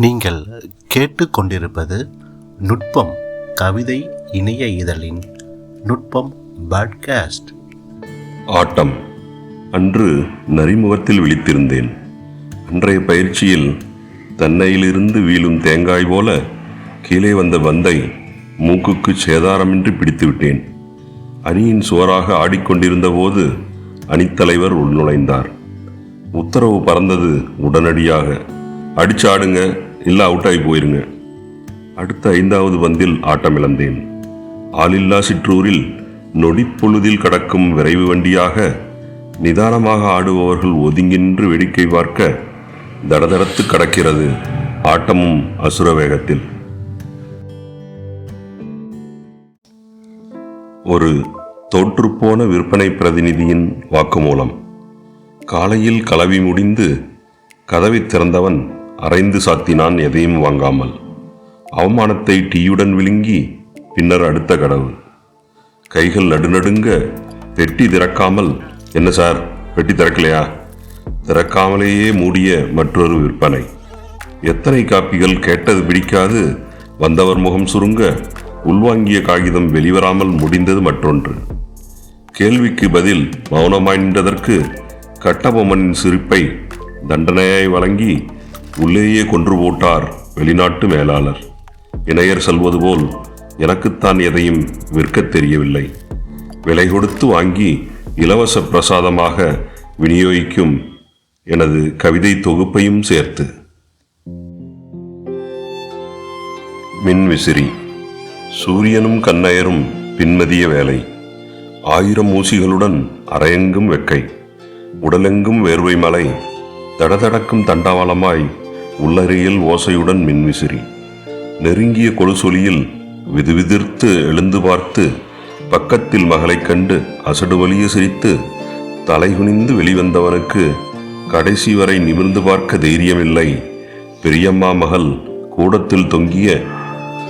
நீங்கள் கேட்டுக்கொண்டிருப்பது நுட்பம் கவிதை இணைய இதழின் நுட்பம் பாட்காஸ்ட். ஆட்டம். அன்று நரிமுகத்தில் விழித்திருந்தேன். அன்றைய பயிற்சியில் தன்னையிலிருந்து வீழும் தேங்காய் போல கீழே வந்த பந்தை மூக்குக்கு சேதாரமின்றி பிடித்துவிட்டேன். அணியின் சுவராக ஆடிக்கொண்டிருந்த போது அணித்தலைவர் உள்நுழைந்தார். உத்தரவு பறந்தது உடனடியாக அடிச்சாடுங்க இல்லை அவுட்டாகி போயிருங்க. அடுத்த ஐந்தாவது பந்தில் ஆட்டமிழந்தேன் ஆளில்லா சிற்றூரில் நொடிப்பொழுதில் கடக்கும் விரைவு வண்டியாக நிதானமாக ஆடுபவர்கள் ஒதுங்கின்று வேடிக்கை பார்க்க தடதடத்து கடக்கிறது ஆட்டமும் அசுர வேகத்தில். ஒரு தோற்றுப்போன விற்பனை பிரதிநிதியின் வாக்குமூலம். காலையில் கலவி முடிந்து கதவை திறந்தவன் அரைந்து சாத்தினான் எதையும் வாங்காமல். அவமானத்தை டீயுடன் விழுங்கி பின்னர் அடுத்த கடவு கைகள் நடுநடுங்க பெட்டி திறக்காமல் என்ன சார் பெட்டி திறக்கலையா? திறக்காமலேயே மூடிய மற்றொரு விற்பனை. எத்தனை காப்பிகள் கேட்டது பிடிக்காது வந்தவர் முகம் சுருங்க உள்வாங்கிய காகிதம் வெளிவராமல் முடிந்தது மற்றொன்று. கேள்விக்கு பதில் மௌனமாய் நின்றதற்கு கட்டபொம்மனின் சிரிப்பை தண்டனையாய் வழங்கி உள்ளேயே கொன்று போட்டார் வெளிநாட்டு மேலாளர். இணையர் சொல்வது போல் எனக்குத்தான் எதையும் விற்கத் தெரியவில்லை. விலை கொடுத்து வாங்கி இலவச பிரசாதமாக விநியோகிக்கும் எனது கவிதை தொகுப்பையும் சேர்த்து. மின்விசிறி. சூரியனும் கண்ணயரும் பின்மதிய வேலை. ஆயிரம் ஊசிகளுடன் அரையெங்கும் வெக்கை. உடலெங்கும் வேர்வை மலை. தடதடக்கும் தண்டவாளமாய் உள்ளறையில் ஓசையுடன் மின்விசிறி. நெருங்கிய கொலுசொலியில் விதுவிதிர்த்து எழுந்து பார்த்து பக்கத்தில் மகளைக் கண்டு அசடு வலிய சிரித்து தலைகுனிந்து வெளிவந்தவனுக்கு கடைசி வரை நிமிர்ந்து பார்க்க தைரியமில்லை. பெரியம்மா மகள் கூடத்தில் தொங்கிய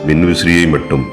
மின்விசிறியை மட்டும்